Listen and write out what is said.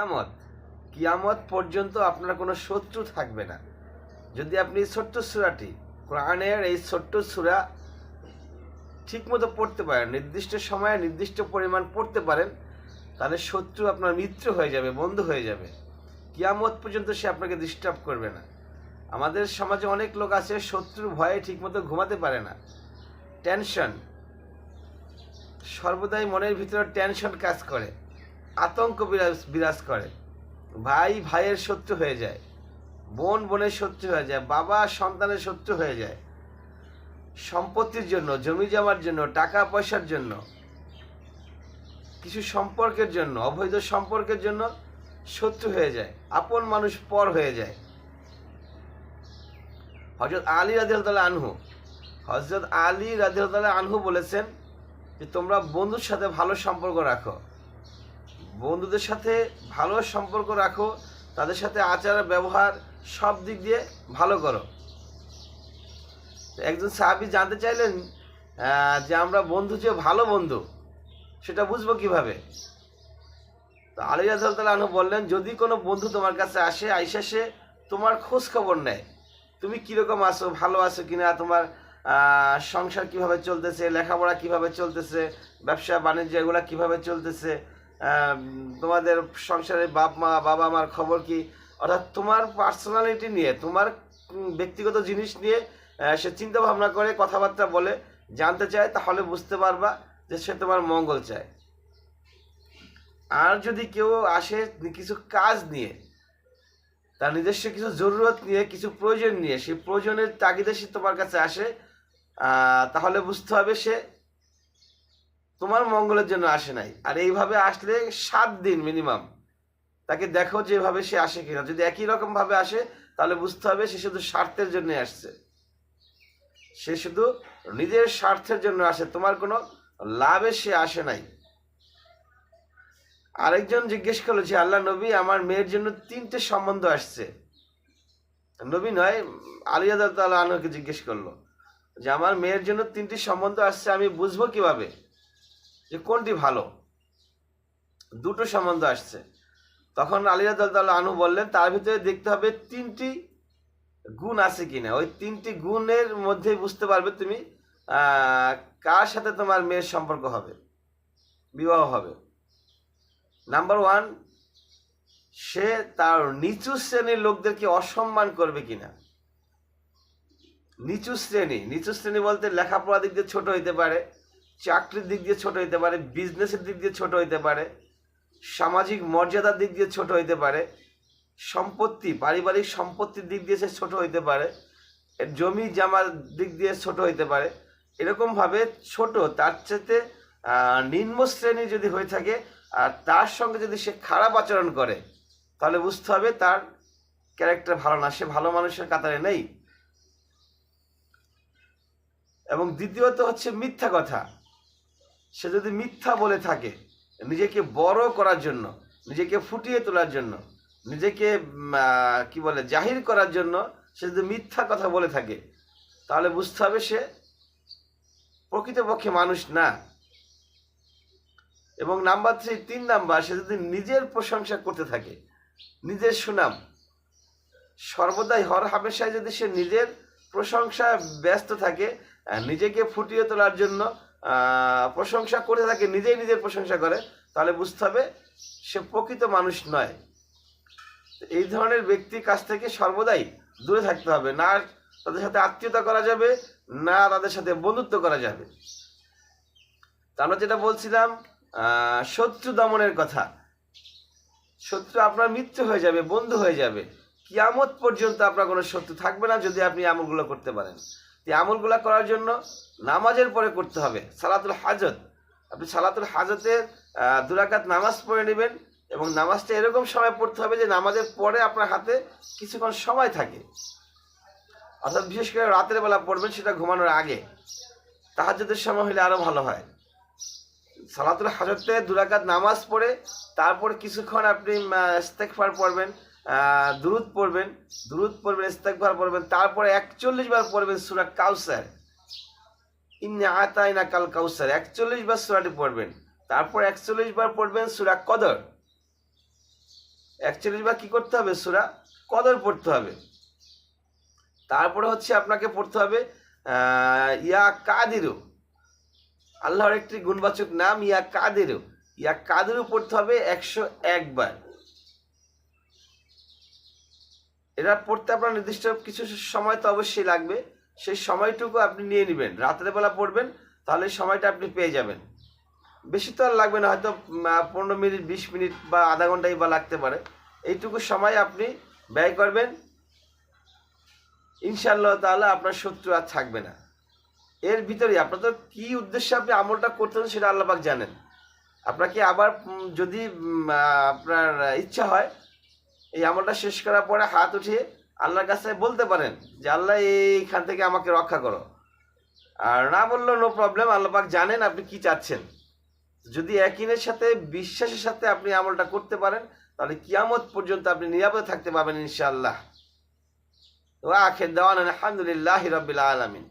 কিয়ামত কিয়ামত পর্যন্ত আপনার কোনো শত্রু থাকবে না। যদি আপনি ছোট্ট সুরাটি কোরআনের এই ছোট্ট সুরা ঠিকমতো পড়তে পারেন, নির্দিষ্ট সময়ে নির্দিষ্ট পরিমাণ পড়তে পারেন, তাহলে শত্রু আপনার মিত্র হয়ে যাবে, বন্ধু হয়ে যাবে। কিয়ামত পর্যন্ত সে আপনাকে ডিস্টার্ব করবে না। আমাদের সমাজে অনেক লোক আছে, শত্রুর ভয়ে ঠিকমতো ঘুমাতে পারে না। টেনশন সর্বদাই মনের ভিতরে টেনশন কাজ করে। আতঙ্ক বিরাজ বিরাজ করে। ভাই ভাইয়ের শত্রু হয়ে যায়। বোন বোনের শত্রু হয়ে যায়। বাবা সন্তানের শত্রু হয়ে যায়। সম্পত্তির জন্য, জমি জমার জন্য, টাকা পয়সার জন্য, কিছু সম্পর্কের জন্য, অবৈধ সম্পর্কের জন্য শত্রু হয়ে যায়। আপন মানুষ পর হয়ে যায়। হজরত আলী রাজিয়াল আনহু। হজরত আলী রাজিয়াল আনহু বলেছেন যে, তোমরা বন্ধুর সাথে ভালো সম্পর্ক রাখো। বন্ধুদের সাথে ভালো সম্পর্ক রাখো, তাদের সাথে আচার, ব্যবহার সব দিক দিয়ে ভালো করো। একজন সাহাবি জানতে চাইলেন যে আমরা বন্ধু যে ভালো বন্ধু, সেটা বুঝব কীভাবে? তো আলী রাজু বললেন, যদি কোনো বন্ধু তোমার কাছে আসে, আইসা সে তোমার খোঁজ খবর নেয়। তুমি কীরকম আছো, ভালো আছো কিনা, তোমার সংসার কীভাবে চলতেছে, লেখাপড়া কীভাবে চলতেছে, ব্যবসা, বাণিজ্য, এগুলা কীভাবে চলতেছে তোমাদের সংসারে বাপ মা, বাবা মার খবর কি? অর্থাৎ তোমার পার্সোনালিটি নিয়ে, তোমার ব্যক্তিগত জিনিস নিয়ে সে চিন্তা ভাবনা করে, কথাবার্তা বলে, জানতে চায়, তাহলে বুঝতে পারবা যে সে তোমার মঙ্গল চায়। আর যদি কেউ আসে কিছু কাজ নিয়ে, তার নিজস্ব কিছু জরুরত নিয়ে, কিছু প্রয়োজন নিয়ে, সেই প্রয়োজনের তাগিদে সে তোমার কাছে আসে তাহলে বুঝতে হবে সে তোমার মঙ্গলের জন্য আসে নাই। আর এইভাবে আসলে সাত দিন মিনিমাম তাকে দেখো যেভাবে সে আসে কিনা। যদি একই রকম ভাবে আসে, তাহলে বুঝতে হবে সে শুধু স্বার্থের জন্য আসছে। সে শুধু নিজের স্বার্থের জন্য আসে। তোমার কোনো লাভে সে আসে নাই। আরেকজন জিজ্ঞেস করল যে, আল্লাহ নবী, আমার মেয়ের জন্য তিনটে সম্বন্ধ আসছে। নবী নয় আলিয়া আলিয়াদ আনহকে জিজ্ঞেস করল যে, আমার মেয়ের জন্য তিনটি সম্বন্ধ আসছে, আমি বুঝব কীভাবে? যে কোনটি ভালো? দুটো সম্বন্ধ আসছে। তখন আলিয়াদ আনু বললেন, তার ভিতরে দেখতে হবে তিনটি গুণ আছে কিনা। ওই তিনটি গুণের মধ্যে বুঝতে পারবে তুমি কার সাথে তোমার মেয়ের সম্পর্ক হবে, বিবাহ হবে। নাম্বার ওয়ান, সে তার নিচু শ্রেণির লোকদেরকে অসম্মান করবে কিনা? নিচু শ্রেণি নিচু শ্রেণি বলতে লেখাপড়ার দিক দিয়ে ছোট হইতে পারে চাকরির দিক দিয়ে ছোট হইতে পারে বিজনেসের দিক দিয়ে ছোট হইতে পারে সামাজিক মর্যাদার দিক দিয়ে ছোট হইতে পারে সম্পত্তি পারিবারিক সম্পত্তির দিক দিয়ে সে ছোট হইতে পারে জমি জামার দিক দিয়ে ছোট হইতে পারে এরকমভাবে ছোট তার আহ, নিম্ন শ্রেণি যদি হয়ে থাকে আর তার সঙ্গে যদি সে খারাপ আচরণ করে তাহলে বুঝতে হবে তার ক্যারেক্টার ভালো না সে ভালো মানুষের কাতারে নেই। এবং দ্বিতীয়ত হচ্ছে মিথ্যা কথা। সে যদি মিথ্যা বলে থাকে, নিজেকে বড় করার জন্য, নিজেকে ফুটিয়ে তোলার জন্য, নিজেকে কি বলে, জাহির করার জন্য সে যদি মিথ্যা কথা বলে থাকে, তাহলে বুঝতে হবে সে প্রকৃতপক্ষে মানুষ না। এবং নাম্বার থ্রি, তিন নাম্বার, সে যদি নিজের প্রশংসা করতে থাকে, নিজের সুনাম, সর্বদাই হর হামেশায় যদি সে নিজের প্রশংসায় ব্যস্ত থাকে নিজেকে ফুটিয়ে তোলার জন্য প্রশংসা করে থাকে, নিজেই নিজের প্রশংসা করে, তাহলে বুঝতে হবে সে প্রকৃত মানুষ নয়। এই ধরনের ব্যক্তির কাছ থেকে সর্বদাই দূরে থাকতে হবে, না তাদের সাথে আত্মীয়তা করা যাবে, না তাদের সাথে বন্ধুত্ব করা যাবে। আমরা যেটা বলছিলাম শত্রু দমনের কথা। শত্রু আপনার মৃত্যু হয়ে যাবে, বন্ধু হয়ে যাবে। কিয়ামত পর্যন্ত আপনার কোনো শত্রু থাকবে না যদি আপনি আমলগুলো করতে পারেন। এই আমলগুলো করার জন্য নামাজের পরে করতে হবে, সালাতুল হাজত। আপনি সালাতুল হাজতের দুরাকাত নামাজ পড়ে নেবেন এবং নামাজটা এরকম সময় পড়তে হবে যে নামাজের পরে আপনার হাতে কিছুক্ষণ সময় থাকে। অর্থাৎ বিশেষ করে রাতের বেলা পড়বেন, সেটা ঘুমানোর আগে। তাহাজ্জুদের সময় হলে আরও ভালো হয়। সালাতুল হাজতে দুরাকাত নামাজ পড়ে, তারপর কিছুক্ষণ আপনি ইস্তেকফার পড়বেন। দুরুদ পড়বেন দুরুদ পড়বেন ইস্তেকফার পড়বেন, তারপরে একচল্লিশ বার পড়বেন সুরা কাউসার ইন্নে আতাইনা কাল কাউসার একচল্লিশ বার সুরাটি পড়বেন, তারপর একচল্লিশ বার পড়বেন সুরা কদর। একচল্লিশ বার কি করতে হবে? সুরা কদর পড়তে হবে। তারপরে হচ্ছে আপনাকে পড়তে হবে ইয়া কাদিরু। আল্লাহর একটি গুণবাচক নাম, ইয়া কাদিরু। ইয়া কাদিরু পড়তে হবে একশো একবার এটা পড়তে আপনার নির্দিষ্ট কিছু সময় তো অবশ্যই লাগবে। সেই সময়টুকু আপনি নিয়ে নেবেন। রাতের বেলা পড়বেন, তাহলে সময়টা আপনি পেয়ে যাবেন। বেশি তো আর লাগবে না, হয়তো পনেরো মিনিট, বিশ মিনিট বা আধা ঘন্টাই বা লাগতে পারে। এইটুকু সময় আপনি ব্যয় করবেন। ইনশাল্লাহ তাহলে আপনার শত্রু আর থাকবে না। এর ভিতরে আপনার তো কী উদ্দেশ্যে আপনি আমলটা করতেন সেটা আল্লাহবাক জানেন। আপনাকে আবার যদি আপনার ইচ্ছা হয় এই আমলটা শেষ করার পরে হাত উঠিয়ে আল্লাহর কাছে বলতে পারেন যে, আল্লাহ, এইখান থেকে আমাকে রক্ষা করো। আর না বললেও নো প্রবলেম আল্লাপাক জানেন আপনি কি চাচ্ছেন। যদি একিনের সাথে, বিশ্বাসের সাথে আপনি আমলটা করতে পারেন, তাহলে কিয়ামত পর্যন্ত আপনি নিরাপদে থাকতে পারবেন ইনশাআল্লাহ। ওয়া আখির দাওয়ানা আলহামদুলিল্লাহি রাব্বিল আলামিন।